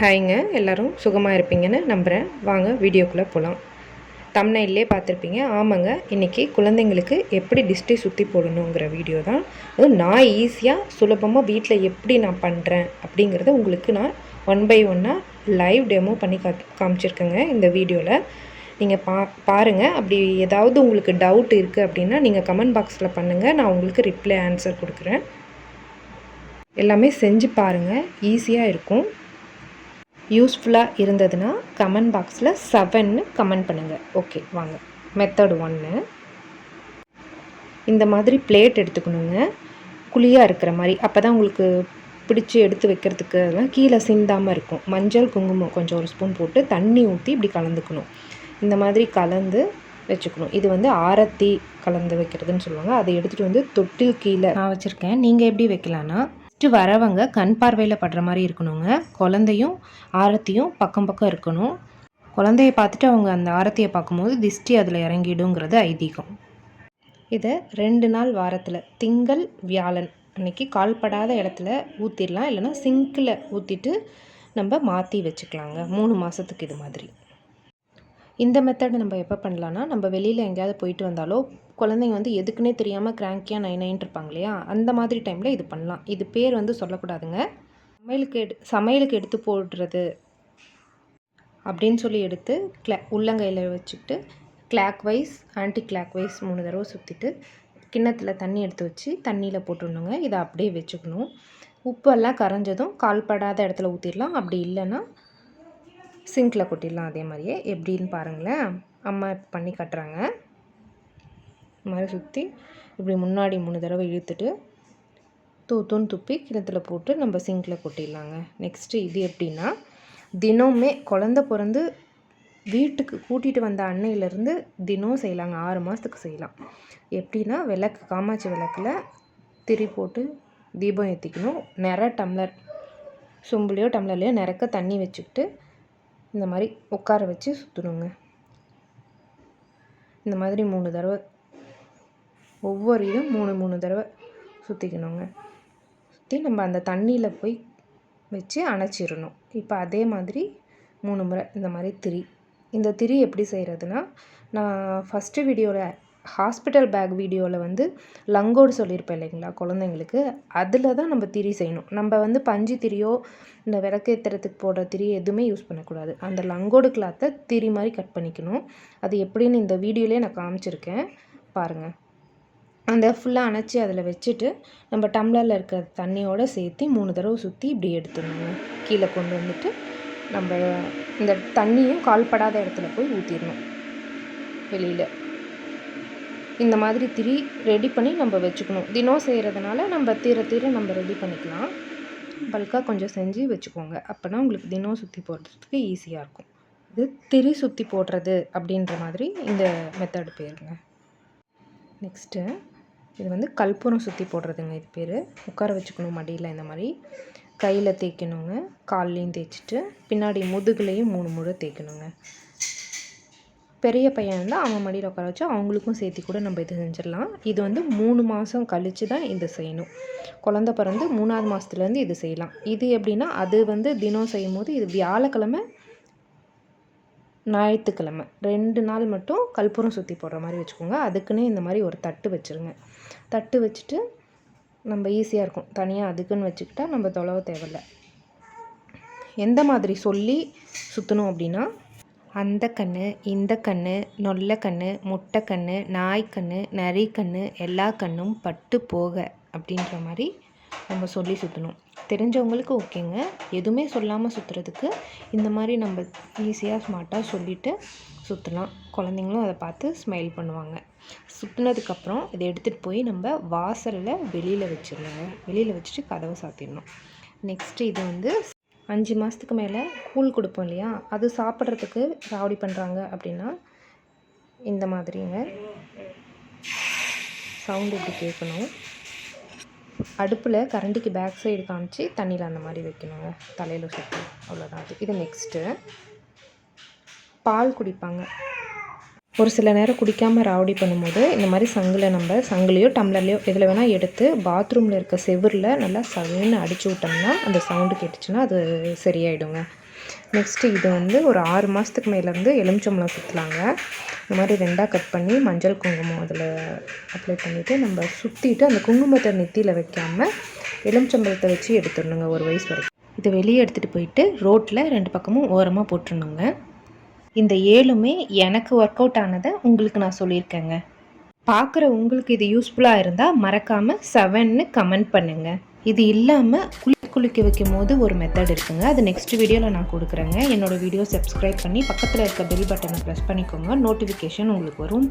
ஹாய்ங்க எல்லோரும் சுகமாக இருப்பீங்கன்னு நம்புகிறேன் வாங்க வீடியோக்குள்ளே போகலாம் தம்னையிலே பார்த்துருப்பீங்க. ஆமாங்க இன்றைக்கி குழந்தைங்களுக்கு எப்படி டிஸ்டி சுற்றி போடணுங்கிற வீடியோ தான். அதுவும் நான் ஈஸியாக சுலபமாக வீட்டில் எப்படி நான் பண்ணுறேன் அப்படிங்கிறத உங்களுக்கு நான் ஒன் பை ஒன்னாக லைவ் டெமோ பண்ணி கா காமிச்சிருக்கேங்க இந்த வீடியோவில் நீங்கள் பா பாருங்கள் அப்படி ஏதாவது உங்களுக்கு டவுட் இருக்குது அப்படின்னா நீங்கள் கமெண்ட் பாக்ஸில் பண்ணுங்கள் நான் உங்களுக்கு ரிப்ளை ஆன்சர் கொடுக்குறேன். எல்லாமே செஞ்சு பாருங்கள் ஈஸியாக இருக்கும். யூஸ்ஃபுல்லாக இருந்ததுன்னா கமெண்ட் பாக்ஸில் செவன்னு கமெண்ட் பண்ணுங்கள் ஓகே வாங்க. மெத்தட் ஒன்று இந்த மாதிரி பிளேட் எடுத்துக்கணுங்க. குழியாக இருக்கிற மாதிரி. அப்போ தான் உங்களுக்கு பிடிச்சி எடுத்து வைக்கிறதுக்கு அதெல்லாம் கீழே சிந்தாமல் இருக்கும். மஞ்சள் குங்குமம் கொஞ்சம் ஒரு ஸ்பூன் போட்டு தண்ணி ஊற்றி இப்படி கலந்துக்கணும். இந்த மாதிரி கலந்து வச்சுக்கணும். இது வந்து ஆரத்தி கலந்து வைக்கிறதுன்னு சொல்லுவாங்க. அதை எடுத்துகிட்டு வந்து தொட்டில் கீழே நான் வச்சுருக்கேன். நீங்கள் எப்படி வைக்கலான்னா ஃபஸ்ட்டு வரவங்க கண் பார்வையில் படுற மாதிரி இருக்கணுங்க. குழந்தையும் ஆரத்தியும் பக்கம் பக்கம் இருக்கணும். குழந்தைய பார்த்துட்டு அவங்க அந்த ஆரத்தியை பார்க்கும்போது திஷ்டி அதில் இறங்கிடுங்கிறது ஐதீகம். இதை ரெண்டு நாள் வாரத்தில் திங்கள் வியாழன் அன்னைக்கு கால்படாத இடத்துல ஊற்றிடலாம் இல்லைன்னா சிங்கில் ஊற்றிட்டு நம்ம மாற்றி வச்சுக்கலாங்க. மூணு மாதத்துக்கு இது மாதிரி. இந்த மெத்தடை நம்ம எப்போ பண்ணலான்னா நம்ம வெளியில் எங்கேயாவது போயிட்டு வந்தாலோ குழந்தைங்க வந்து எதுக்குன்னே தெரியாமல் கிராங்கியாக நைன் இருப்பாங்க இல்லையா? அந்த மாதிரி டைமில் இது பண்ணலாம். இது பேர் வந்து சொல்லக்கூடாதுங்க. சமையலுக்கு எடு சமையலுக்கு எடுத்து போடுறது அப்படின்னு சொல்லி எடுத்து கிளா உள்ளங்கையில் வச்சுக்கிட்டு clockwise anti clock wise மூணு தடவை சுற்றிட்டு கிண்ணத்தில் தண்ணி எடுத்து வச்சு தண்ணியில் போட்டுடணுங்க. இதை அப்படியே வச்சுக்கணும். உப்பெல்லாம் கரைஞ்சதும் கால்படாத இடத்துல ஊற்றிடலாம் அப்படி இல்லைன்னா சிங்கில் கொட்டிடலாம். அதே மாதிரியே. எப்படின்னு பாருங்களேன். அம்மா பண்ணி கட்டுறாங்க. இந்த மாதிரி சுற்றி இப்படி முன்னாடி மூணு தடவை இழுத்துட்டு தூத்துன்னு துப்பி கிணத்துல போட்டு நம்ம சிங்கில் கொட்டிடலாங்க. நெக்ஸ்ட்டு இது எப்படின்னா தினமுமே குழந்த பிறந்து வீட்டுக்கு கூட்டிகிட்டு வந்த அன்னையிலேருந்து தினம் செய்யலாங்க. ஆறு மாதத்துக்கு செய்யலாம். எப்படின்னா விளக்கு காமாட்சி விளக்கில் திரி போட்டு தீபம் ஏற்றிக்கணும் நிற டம்ளர் சொம்புலையோ டம்ளர்லையோ நிறக்க தண்ணி வச்சுக்கிட்டு இந்த மாதிரி உட்கார வச்சு சுற்றணுங்க இந்த மாதிரி மூணு தடவை ஒவ்வொரு இதுவும் மூணு மூணு தடவை சுற்றிக்கணுங்க சுற்றி நம்ம அந்த தண்ணியில் போய் வச்சு அணைச்சிடணும். இப்போ அதே மாதிரி மூணு முறை இந்த மாதிரி திரி. இந்த திரி எப்படி செய்கிறதுனா நான் ஃபஸ்ட்டு வீடியோவில் ஹாஸ்பிட்டல் பேக் வீடியோவில் வந்து லங்கோடு சொல்லியிருப்பேன் இல்லைங்களா குழந்தைங்களுக்கு. அதில் தான் நம்ம திரி செய்யணும். நம்ம வந்து பஞ்சு திரியோ இந்த விளக்கேற்றுறதுக்கு போடுற திரி எதுவுமே யூஸ் பண்ணக்கூடாது. அந்த லங்கோடு கிளாத்தை திரி மாதிரி கட் பண்ணிக்கணும். அது எப்படின்னு இந்த வீடியோலேயே நான் காமிச்சிருக்கேன். பாருங்கள் அந்த ஃபுல்லாக அணைச்சி அதில் வச்சுட்டு நம்ம டம்ளரில் இருக்கிற தண்ணியோடு சேர்த்து மூணு தடவை சுற்றி இப்படி எடுத்துடணும் கீழே கொண்டு வந்துட்டு நம்ம இந்த தண்ணியும் கால்படாத இடத்துல போய் ஊற்றிடணும் வெளியில். இந்த மாதிரி திரி ரெடி பண்ணி நம்ம வச்சுக்கணும். தினம் செய்கிறதுனால நம்ம தீர தீர நம்ம ரெடி பண்ணிக்கலாம். பல்காக கொஞ்சம் செஞ்சு வச்சுக்கோங்க. அப்போனா உங்களுக்கு தினம் சுற்றி போடுறதுக்கு ஈஸியாக இருக்கும். இது திரி சுற்றி போடுறது அப்படின்ற மாதிரி இந்த மெத்தடு பேருங்க. நெக்ஸ்ட்டு இது வந்து கற்பூரம் சுற்றி போடுறதுங்க இது பேர். உட்கார வச்சுக்கணும் மடியில் இந்த மாதிரி. கையில் தேய்க்கணுங்க. கால்லையும் தேய்ச்சிட்டு பின்னாடி முதுகுலையும் மூணு முறை தேய்க்கணுங்க. பெரிய பையன் இருந்தால் அவன் மடியில் உட்கார வச்சு அவங்களுக்கும் சேர்த்து கூட நம்ம இது செஞ்சிடலாம். இது வந்து மூணு மாதம் கழித்து தான் இது செய்யணும். குழந்த பிறந்து மூணாவது மாதத்துலேருந்து இது செய்யலாம். இது எப்படின்னா அது வந்து தினம் செய்யும் போது இது வியாழக்கிழமை ஞாயிற்றுக்கிழமை. ரெண்டு நாள் மட்டும் கற்பூரம் சுற்றி போடுற மாதிரி வச்சுக்கோங்க. அதுக்குன்னே இந்த மாதிரி ஒரு தட்டு வச்சுருங்க. தட்டு வச்சுட்டு நம்ம ஈஸியாக இருக்கும். தனியாக அதுக்குன்னு வச்சுக்கிட்டா நம்ம தொலைவ தேவையில்ல. எந்த மாதிரி சொல்லி சுற்றணும் அப்படின்னா அந்த கண் இந்த கண் நொல்ல கண் முட்டை கண் நாய் கண் நரி கண் எல்லா கண்ணும் பட்டு போக அப்படின்ற மாதிரி நம்ம சொல்லி சுற்றணும் தெரிஞ்சவங்களுக்கு ஓகேங்க. எதுவுமே சொல்லாமல் சுற்றுறதுக்கு இந்த மாதிரி நம்ம ஈஸியாக ஸ்மார்ட்டாக சொல்லிவிட்டு சுற்றலாம் குழந்தைங்களும் அதை பார்த்து ஸ்மைல் பண்ணுவாங்க. சுற்றினதுக்கப்புறம் இதை எடுத்துகிட்டு போய் நம்ம வாசலில் வெளியில் வச்சிடணுங்க வெளியில் வச்சுட்டு கதவை சாத்திடணும். நெக்ஸ்ட்டு இது வந்து அஞ்சு மாதத்துக்கு மேலே கூழ் கொடுப்போம் இல்லையா? அது சாப்பிட்றதுக்கு ராவடி பண்ணுறாங்க அப்படின்னா இந்த மாதிரிங்க. சவுண்டு இப்படி கேட்கணும். அடுப்பில் கரண்டிக்கு பேக் சைடு காமிச்சு தண்ணியில் அந்த மாதிரி வைக்கணுங்க. தலையில் சுற்றி அவ்வளோதான் அது இது நெக்ஸ்ட்டு பால் குடிப்பாங்க. ஒரு சில நேரம் குடிக்காமல் ராவடி பண்ணும்போது இந்த மாதிரி சங்கில் நம்ம சங்கிலையோ டம்ளர்லையோ எதில் வேணால் எடுத்து பாத்ரூமில் இருக்க செவரில் நல்லா சவுன்னு அடித்து விட்டோம்னா அந்த சவுண்டு கேட்டுச்சுன்னா அது சரியாயிடுங்க. நெக்ஸ்ட்டு இது வந்து ஒரு ஆறு மாதத்துக்கு மேலேருந்து எலுமிச்சம்பழம் சுற்றலாங்க இந்த மாதிரி ரெண்டாக கட் பண்ணி மஞ்சள் குங்குமம் அதில் அப்ளை பண்ணிவிட்டு நம்ம சுற்றிட்டு அந்த குங்குமத்தை நெத்தியில் வைக்காமல் எலுமிச்சம்பழத்தை வச்சு எடுத்துடணுங்க ஒரு வயசு வரைக்கும். இதை வெளியே எடுத்துகிட்டு போயிட்டு ரோட்டில் ரெண்டு பக்கமும் ஓரமாக போட்டுடணுங்க. இந்த ஏழுமே எனக்கு ஒர்க் அவுட் ஆனதை உங்களுக்கு நான் சொல்லியிருக்கேங்க. பார்க்குற உங்களுக்கு இது யூஸ்ஃபுல்லாக இருந்தால் மறக்காமல் செவன்னு கமெண்ட் பண்ணுங்கள் இது இல்லாமல் குளி குளிக்க வைக்கும் போது ஒரு மெத்தட் இருக்குங்க. அது நெக்ஸ்ட் வீடியோவில் நான் கொடுக்குறேங்க. என்னோடய வீடியோ சப்ஸ்கிரைப் பண்ணி பக்கத்தில் இருக்க பெல் பட்டனை ப்ரெஸ் பண்ணிக்கோங்க. நோட்டிஃபிகேஷன் உங்களுக்கு வரும்.